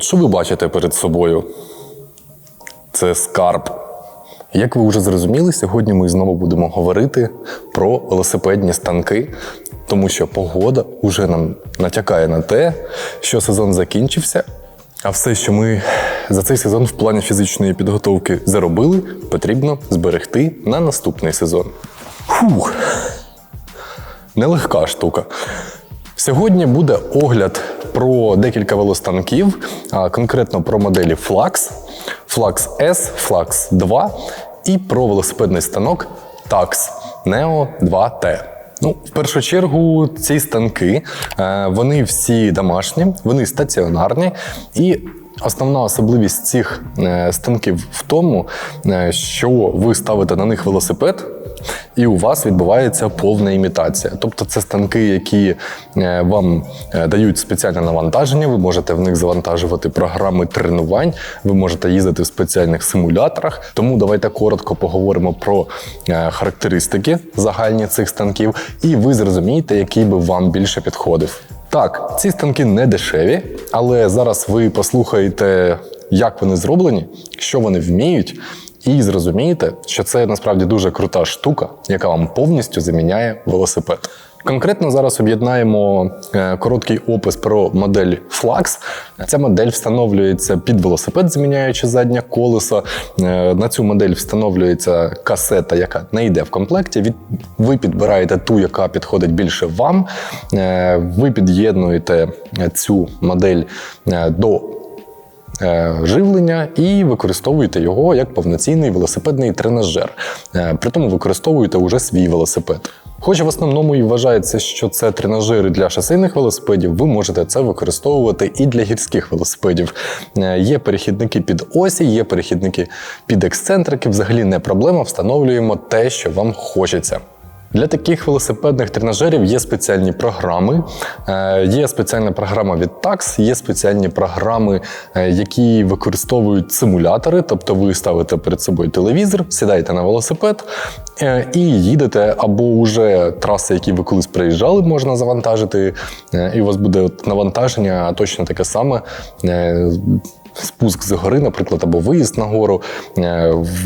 От що ви бачите перед собою? Це скарб. Як ви вже зрозуміли, сьогодні ми знову будемо говорити про велосипедні станки, тому що погода вже нам натякає на те, що сезон закінчився, а все, що ми за цей сезон в плані фізичної підготовки заробили, потрібно зберегти на наступний сезон. Фух, нелегка штука. Сьогодні буде огляд про декілька велостанків, а конкретно про моделі Flux, Flux S, Flux 2 і про велосипедний станок Tax Neo 2T. Ну, в першу чергу, ці станки е, вони всі домашні, вони стаціонарні і. Основна особливість цих е, станків в тому, е, що ви ставите на них велосипед, і у вас відбувається повна імітація. Тобто це станки, які е, вам е, дають спеціальне навантаження, ви можете в них завантажувати програми тренувань, ви можете їздити в спеціальних симуляторах. Тому давайте коротко поговоримо про е, характеристики загальні цих станків, і ви зрозумієте, який би вам більше підходив. Так, ці станки не дешеві, але зараз ви послухаєте, як вони зроблені, що вони вміють, і зрозумієте, що це насправді дуже крута штука, яка вам повністю заміняє велосипед. Конкретно зараз об'єднаємо е, короткий опис про модель Flux. Ця модель встановлюється під велосипед, заміняючи заднє колесо. Е, На цю модель встановлюється касета, яка не йде в комплекті. Ви підбираєте ту, яка підходить більше вам. Е, Ви під'єднуєте цю модель до живлення і використовуєте його як повноцінний велосипедний тренажер. Е, При тому використовуєте уже свій велосипед. Хоч в основному і вважається, що це тренажери для шосейних велосипедів, ви можете це використовувати і для гірських велосипедів. Е, Є перехідники під осі, є перехідники під ексцентрики. Взагалі не проблема, встановлюємо те, що вам хочеться. Для таких велосипедних тренажерів є спеціальні програми. Е, Є спеціальна програма від Tax, є спеціальні програми, е, які використовують симулятори. Тобто ви ставите перед собою телевізор, сідаєте на велосипед е, і їдете, або вже траси, які ви колись приїжджали, можна завантажити, і у вас буде навантаження точно таке саме. Спуск з гори, наприклад, або виїзд на гору.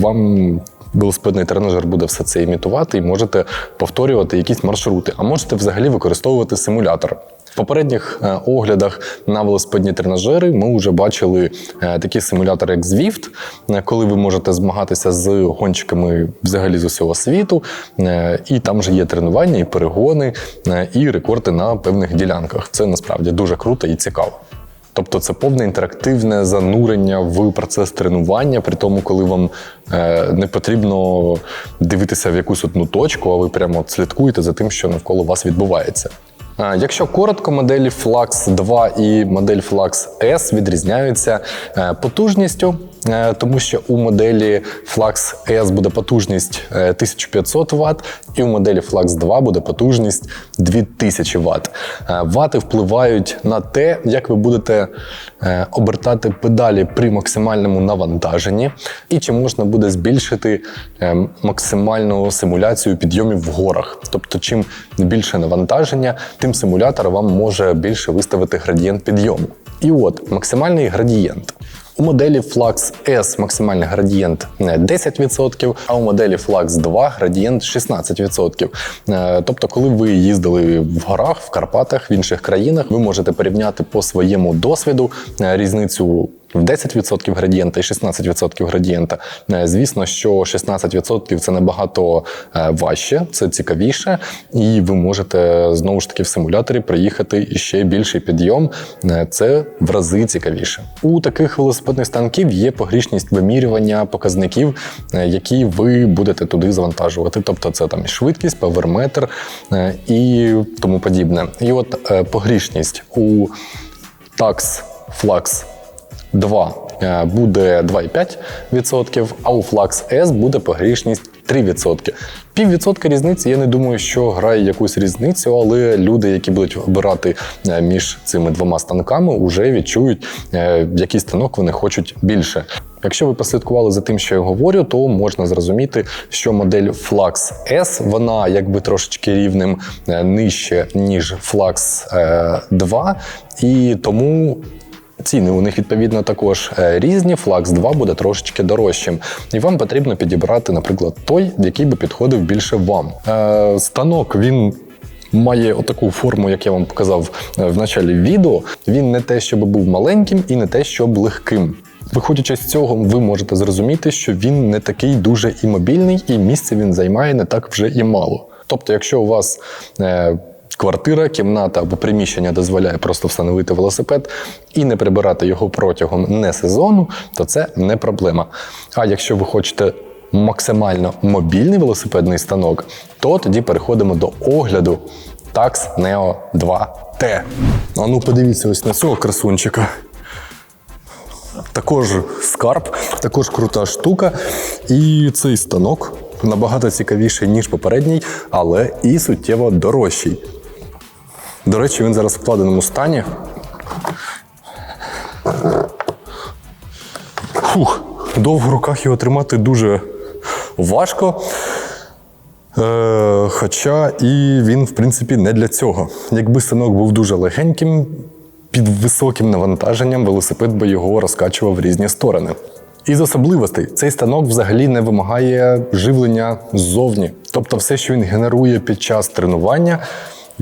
Вам велосипедний тренажер буде все це імітувати, і можете повторювати якісь маршрути, а можете взагалі використовувати симулятор. В попередніх е, оглядах на велосипедні тренажери ми вже бачили е, такі симулятори, як Zwift, е, коли ви можете змагатися з гонщиками взагалі з усього світу. І там же є тренування, і перегони, і рекорди на певних ділянках. Це насправді дуже круто і цікаво. Тобто це повне інтерактивне занурення в процес тренування, при тому, коли вам е, не потрібно дивитися в якусь одну точку, а ви прямо слідкуєте за тим, що навколо вас відбувається. Якщо коротко, моделі Flux 2 і модель Flux S відрізняються е, потужністю, тому що у моделі Flux S буде потужність е, 1500 Вт, і у моделі Flux 2 буде потужність 2000 Вт. Е, Вати впливають на те, як ви будете е, обертати педалі при максимальному навантаженні, і чи можна буде збільшити е, максимальну симуляцію підйомів в горах. Тобто, чим більше навантаження, тим симулятор вам може більше виставити градієнт підйому. І от максимальний градієнт. У моделі Flux S максимальний градієнт не 10%, а у моделі Flux 2 градієнт 16%. Е, Тобто, коли ви їздили в горах, в Карпатах, в інших країнах, ви можете порівняти по своєму досвіду е, різницю. В 10% градієнта і 16% градієнта. Е, Звісно, що 16% це набагато е, важче, це цікавіше, і ви можете знову ж таки в симуляторі приїхати ще більший підйом. Е, Це в рази цікавіше. У таких велосипедних станків є погрішність вимірювання показників, які ви будете туди завантажувати. Тобто, це там і швидкість, паверметр і тому подібне. І от погрішність у Tax Flux 2 е, буде 2,5%, а у Flux S буде погрішність 3%. Піввідсотка різниці, я не думаю, що грає якусь різницю, але люди, які будуть обирати е, між цими двома станками, вже відчують, е, який станок вони хочуть більше. Якщо ви послідкували за тим, що я говорю, то можна зрозуміти, що модель Flux S, вона якби трошечки рівнем е, нижче, ніж Flux е, 2, і тому Ціни у них відповідно також е, різні. Flax 2 буде трошечки дорожчим, і вам потрібно підібрати, наприклад, той, який би підходив більше вам. Е, станок він. Має отаку форму, як я вам показав е, в началі відео. Він не те, щоб був маленьким, і не те, щоб легким. Виходячи з цього, ви можете зрозуміти, що він не такий дуже і мобільний, і місце він займає не так вже і мало. Тобто, якщо у вас е, квартира, кімната або приміщення дозволяє просто встановити велосипед і не прибирати його протягом не сезону, то це не проблема. А якщо ви хочете максимально мобільний велосипедний станок, то тоді переходимо до огляду Tax Neo 2T. А ну подивіться ось на цього красунчика. Також скарб, також крута штука. І цей станок набагато цікавіший, ніж попередній, але і суттєво дорожчий. До речі, він зараз в вкладеному стані. Фух, довго в руках його тримати дуже важко. Е, хоча і він, в принципі, не для цього. Якби станок був дуже легеньким, під високим навантаженням велосипед би його розкачував в різні сторони. Із особливостей цей станок взагалі не вимагає живлення ззовні. Тобто, все, що він генерує під час тренування,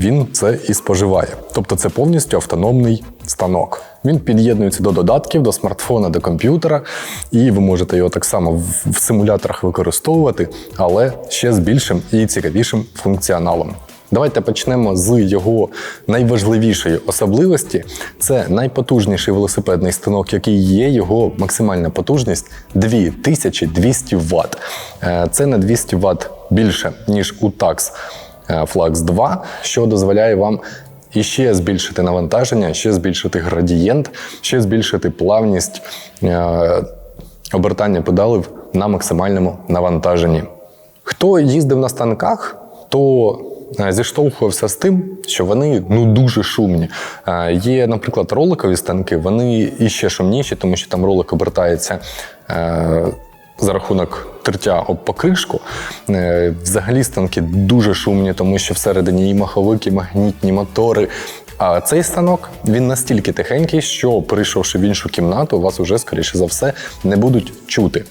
він це і споживає. Тобто, це повністю автономний станок. Він під'єднується до додатків, до смартфона, до комп'ютера, і ви можете його так само в- симуляторах використовувати, але ще з більшим і цікавішим функціоналом. Давайте почнемо з його найважливішої особливості. Це найпотужніший велосипедний станок, який є. Його максимальна потужність 2200 Вт. Е, Це на 200 Вт більше, ніж у TAX Flux 2, що дозволяє вам іще збільшити навантаження, ще збільшити градієнт, ще збільшити плавність е, обертання педалів на максимальному навантаженні. Хто їздив на станках, то е, зіштовхувався з тим, що вони ну дуже шумні. Е, Є, наприклад, роликові станки, вони іще шумніші, тому що там ролик обертається. За рахунок тертя об покришку. Е, Взагалі станки дуже шумні, тому що всередині і маховик, і магнітні мотори. А цей станок він настільки тихенький, що прийшовши в іншу кімнату, вас уже, скоріше за все, не будуть чути.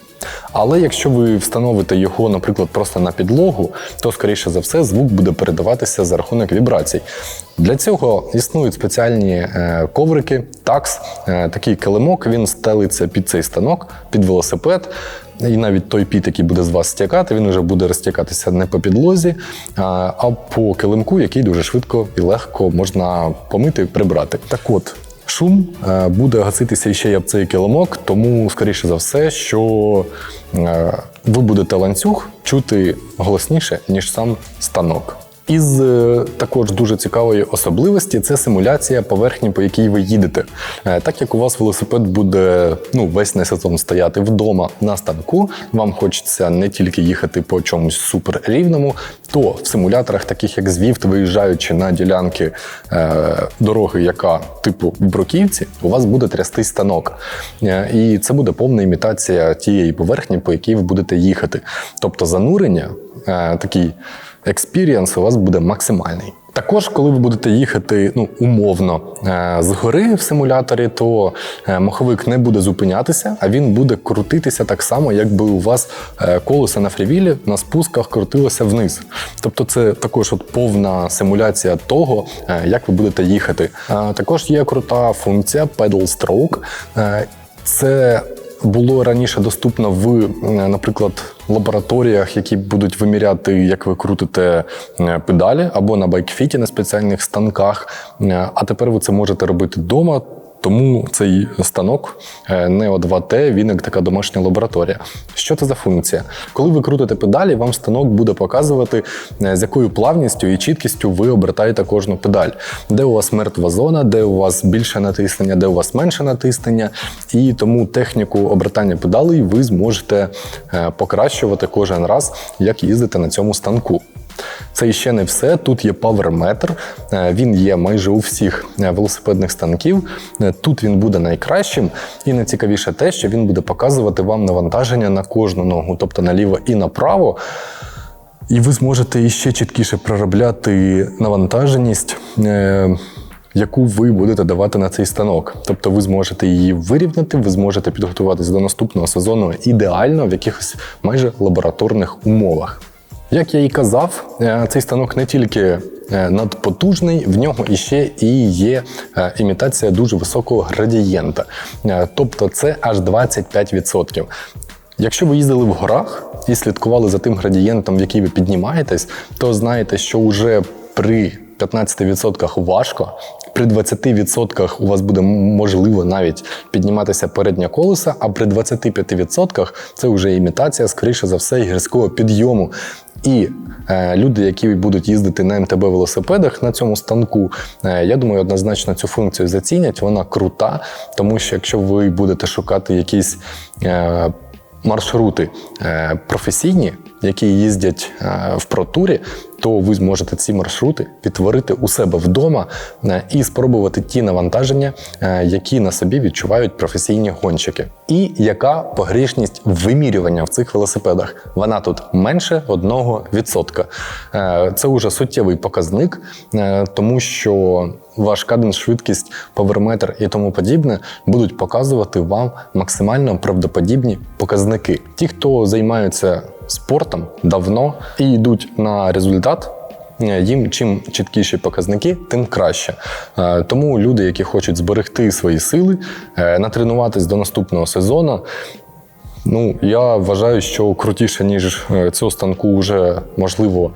Але якщо ви встановите його, наприклад, просто на підлогу, то скоріше за все звук буде передаватися за рахунок вібрацій. Для цього існують спеціальні е, коврики, такс, е, такий килимок, він стелиться під цей станок, під велосипед. І навіть той піт, який буде з вас стікати, він вже буде розтікатися не по підлозі, а по килимку, який дуже швидко і легко можна помити і прибрати. Так от, шум е, буде гаситися ще й об цей килимок, тому, скоріше за все, що е, ви будете ланцюг чути голосніше, ніж сам станок. Із е, також дуже цікавої особливості це симуляція поверхні, по якій ви їдете. Е, Так як у вас велосипед буде ну, весь на сезон стояти вдома на станку, вам хочеться не тільки їхати по чомусь суперрівному, то в симуляторах, таких як Zwift, виїжджаючи на ділянки е, дороги, яка типу Бруківці, у вас буде трястись станок. Е, І це буде повна імітація тієї поверхні, по якій ви будете їхати. Тобто занурення, е, такий експірієнс у вас буде максимальний. Також, коли ви будете їхати ну, умовно е, згори в симуляторі, то е, маховик не буде зупинятися, а він буде крутитися так само, якби у вас е, колесо на фрівілі на спусках крутилося вниз. Тобто, це також от повна симуляція того, як ви будете їхати. Також є крута функція Pedal Stroke. Це було раніше доступно в, наприклад, лабораторіях, які будуть виміряти, як ви крутите е, педалі, або на байкфіті на спеціальних станках. Е, А тепер ви це можете робити вдома. Тому цей станок е, Neo 2T, він як така домашня лабораторія. Що це за функція? Коли ви крутите педалі, вам станок буде показувати, е, з якою плавністю і чіткістю ви обертаєте кожну педаль, де у вас мертва зона, де у вас більше натиснення, де у вас менше натиснення. І тому техніку обертання педалей ви зможете е, покращувати кожен раз, як їздите на цьому станку. Це ще не все. Тут є паверметр. Е, Він є майже у всіх е, велосипедних станків. Е, Тут він буде найкращим. І найцікавіше те, що він буде показувати вам навантаження на кожну ногу, тобто наліво і направо. І ви зможете іще чіткіше проробляти навантаженість. яку ви будете давати на цей станок. Тобто ви зможете її вирівняти, ви зможете підготуватися до наступного сезону ідеально в якихось майже лабораторних умовах. Як я і казав, е, цей станок не тільки е, надпотужний, в нього іще і є е, імітація дуже високого градієнта. Тобто це аж 25%. Якщо ви їздили в горах і слідкували за тим градієнтом, в який ви піднімаєтесь, то знаєте, що вже при 15% важко, при 20% у вас буде можливо навіть підніматися переднє колеса, а при 25% це вже імітація, скоріше за все, гірського підйому. І е, люди, які будуть їздити на МТБ велосипедах на цьому станку, е, я думаю, однозначно цю функцію зацінять. Вона крута, тому що якщо ви будете шукати якісь е, маршрути професійні, які їздять в протурі, то ви зможете ці маршрути підтворити у себе вдома е, і спробувати ті навантаження, е, які на собі відчувають професійні гонщики. І яка погрішність вимірювання в цих велосипедах? Вона тут менше 1%. Е, Це вже суттєвий показник, тому що ваш каденс, швидкість, поверметр і тому подібне будуть показувати вам максимально правдоподібні показники. Ті, хто займаються спортом давно і йдуть на результат. е, Їм чим чіткіші показники, тим краще. Е, Тому люди, які хочуть зберегти свої сили, е, натренуватись до наступного сезону. Ну, я вважаю, що крутіше, ніж цього станку, вже можливо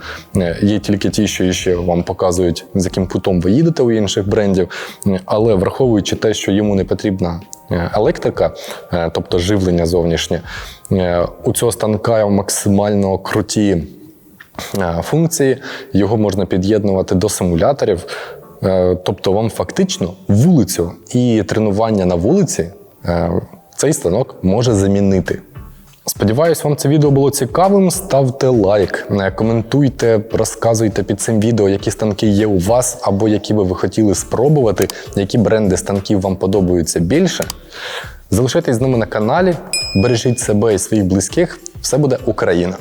є тільки ті, що ще вам показують, з яким кутом ви їдете у інших брендів. Але враховуючи те, що йому не потрібна електрика, е, тобто живлення зовнішнє, е, у цього станка максимально круті е, функції, його можна під'єднувати до симуляторів. Е, Тобто вам фактично вулицю і тренування на вулиці е, цей станок може замінити. Сподіваюсь, вам це відео було цікавим. Ставте лайк, е, коментуйте, розказуйте під цим відео, які станки є у вас, або які би ви хотіли спробувати, які бренди станків вам подобаються більше. Залишайтесь з нами на каналі, бережіть себе і своїх близьких. Все буде Україна!